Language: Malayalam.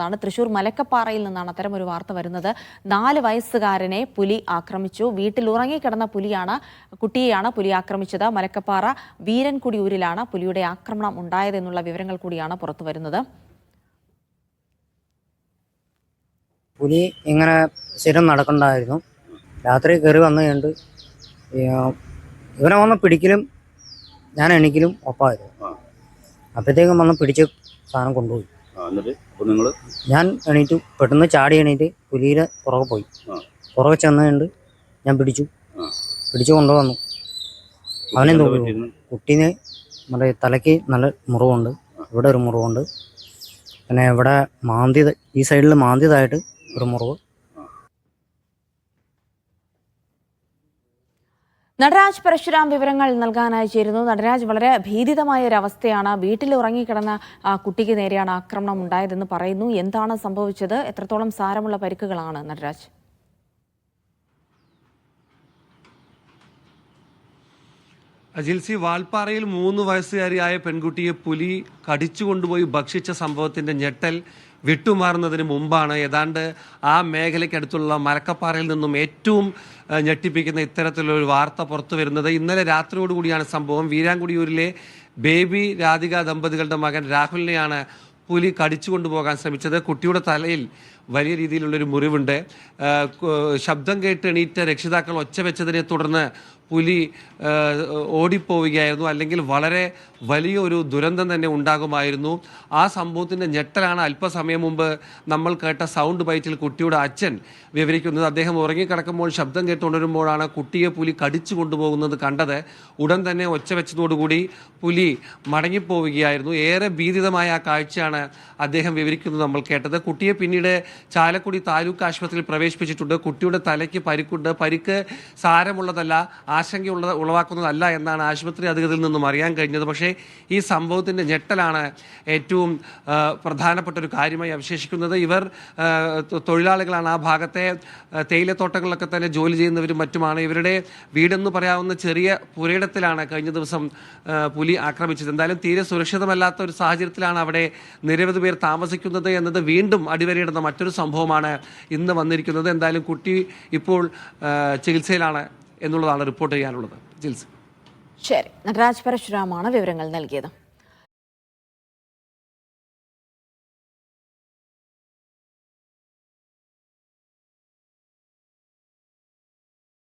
താണ് തൃശൂർ മലക്കപ്പാറയിൽ നിന്നാണ് അത്തരം ഒരു വാർത്ത വരുന്നത്. നാല് വയസ്സുകാരനെ പുലി ആക്രമിച്ചു. വീട്ടിൽ ഉറങ്ങിക്കിടന്ന പുലിയാണ് കുട്ടിയെയാണ് പുലി ആക്രമിച്ചത്. മലക്കപ്പാറ വീരൻകുടിയൂരിലാണ് പുലിയുടെ ആക്രമണം ഉണ്ടായതെന്നുള്ള വിവരങ്ങൾ കൂടിയാണ് പുറത്തു വരുന്നത്. പുലി ഇങ്ങനെ സ്ഥിരം നടക്കണ്ടായിരുന്നു. രാത്രി കയറി വന്നു കഴിഞ്ഞിട്ട് ഇവനെ വന്ന് പിടിക്കലും ഞാൻ എണീക്കലും ഒപ്പമായിരുന്നു അപ്പോഴത്തേക്കും വന്ന് പിടിച്ച് സാധനം കൊണ്ടുപോയി. എന്നിട്ട് ഞാൻ എണീറ്റു. പെട്ടെന്ന് ചാടി എണീറ്റ് പുലിയുടെ പുറകെ പോയി. പുറകെ ചെന്ന് കണ്ട് ഞാൻ പിടിച്ചു. പിടിച്ചു കൊണ്ടുവന്നു. അവനെ കുട്ടീനെ നമ്മുടെ തലയ്ക്ക് നല്ല മുറിവുണ്ട്. ഇവിടെ ഒരു മുറിവുണ്ട്. പിന്നെ ഇവിടെ മാന്തിയത് ഈ സൈഡിൽ മാന്തിയതായിട്ട് ഒരു മുറിവ്. നടരാജ് പരശുരാം വിവരങ്ങൾ നൽകാനായി ചേരുന്നു. നടരാജ് വളരെ ഭീതിതമായ ഒരു അവസ്ഥയാണ് വീട്ടിൽ ഉറങ്ങിക്കിടന്ന കുട്ടിക്ക് നേരെയാണ് ആക്രമണം ഉണ്ടായതെന്ന് പറയുന്നു. എന്താണ് സംഭവിച്ചത്? എത്രത്തോളം സാരമുള്ള പരിക്കുകളാണ് നടരാജ്? അജിൽസി വാൽപ്പാറയിൽ മൂന്ന് വയസ്സുകാരിയായ പെൺകുട്ടിയെ പുലി കടിച്ചു കൊണ്ടുപോയി ഭക്ഷിച്ച സംഭവത്തിന്റെ ഞെട്ടൽ വിട്ടുമാറുന്നതിന് മുമ്പാണ് ഏതാണ്ട് ആ മേഖലയ്ക്കടുത്തുള്ള മലക്കപ്പാറയിൽ നിന്നും ഏറ്റവും ഞെട്ടിപ്പിക്കുന്ന ഇത്തരത്തിലൊരു വാർത്ത പുറത്തു വരുന്നത്. ഇന്നലെ രാത്രിയോടുകൂടിയാണ് സംഭവം. വീരാങ്കുടിയൂരിലെ ബേബി രാധിക ദമ്പതികളുടെ മകൻ രാഹുലിനെയാണ് പുലി കടിച്ചു കൊണ്ടുപോകാൻ ശ്രമിച്ചത്. കുട്ടിയുടെ തലയിൽ വലിയ രീതിയിലുള്ളൊരു മുറിവുണ്ട്. ശബ്ദം കേട്ട് എണീറ്റ രക്ഷിതാക്കൾ ഒച്ച വെച്ചതിനെ തുടർന്ന് പുലി ഓടിപ്പോവുകയായിരുന്നു. അല്ലെങ്കിൽ വളരെ വലിയൊരു ദുരന്തം തന്നെ ഉണ്ടാകുമായിരുന്നു. ആ സംഭവത്തിന്റെ ഞെട്ടലാണ് അല്പസമയം മുമ്പ് നമ്മൾ കേട്ട സൗണ്ട് ബൈറ്റിൽ കുട്ടിയുടെ അച്ഛൻ വിവരിക്കുന്നത്. അദ്ദേഹം ഉറങ്ങിക്കിടക്കുമ്പോൾ ശബ്ദം കേട്ടുകൊണ്ടിരുമ്പോഴാണ് കുട്ടിയെ പുലി കടിച്ചു കൊണ്ടുപോകുന്നത് കണ്ടത്. ഉടൻ തന്നെ ഒച്ച വെച്ചതോടുകൂടി പുലി മടങ്ങിപ്പോവുകയായിരുന്നു. ഏറെ ഭീതിതമായ ആ കാഴ്ചയാണ് അദ്ദേഹം വിവരിക്കുന്നത് നമ്മൾ കേട്ടത്. കുട്ടിയെ പിന്നീട് ചാലക്കുടി താലൂക്ക് ആശുപത്രിയിൽ പ്രവേശിപ്പിച്ചിട്ടുണ്ട്. കുട്ടിയുടെ തലയ്ക്ക് പരിക്കുണ്ട്. പരിക്ക് സാരമുള്ളതല്ല. ആശങ്കയുള്ള ഉളവാക്കുന്നതല്ല എന്നാണ് ആശുപത്രി അധികൃതരിൽ നിന്നും അറിയാൻ കഴിഞ്ഞത്. പക്ഷേ ഈ സംഭവത്തിന്റെ ഞെട്ടലാണ് ഏറ്റവും പ്രധാനപ്പെട്ട ഒരു കാര്യമായി അവശേഷിക്കുന്നത്. ഇവർ തൊഴിലാളികളാണ്. ആ ഭാഗത്തെ തേയിലത്തോട്ടങ്ങളിലൊക്കെ തന്നെ ജോലി ചെയ്യുന്നവരും മറ്റുമാണ്. ഇവരുടെ വീടെന്ന് പറയാവുന്ന ചെറിയ പുരയിടത്തിലാണ് കഴിഞ്ഞ ദിവസം പുലി ആക്രമിച്ചത്. എന്തായാലും തീരെ സുരക്ഷിതമല്ലാത്ത ഒരു സാഹചര്യത്തിലാണ് അവിടെ നിരവധി പേർ താമസിക്കുന്നത് എന്നത് വീണ്ടും അടിവരയിടുന്ന മറ്റൊരു സംഭവമാണ് ഇന്ന് വന്നിരിക്കുന്നത്. എന്തായാലും കുട്ടി ഇപ്പോൾ ചികിത്സയിലാണ് എന്നുള്ളതാണ് റിപ്പോർട്ട് ചെയ്യാനുള്ളത്. ജിൽസ്. ശരി. നടരാജ് പരശുരാമാണ് വിവരങ്ങൾ നൽകിയത്.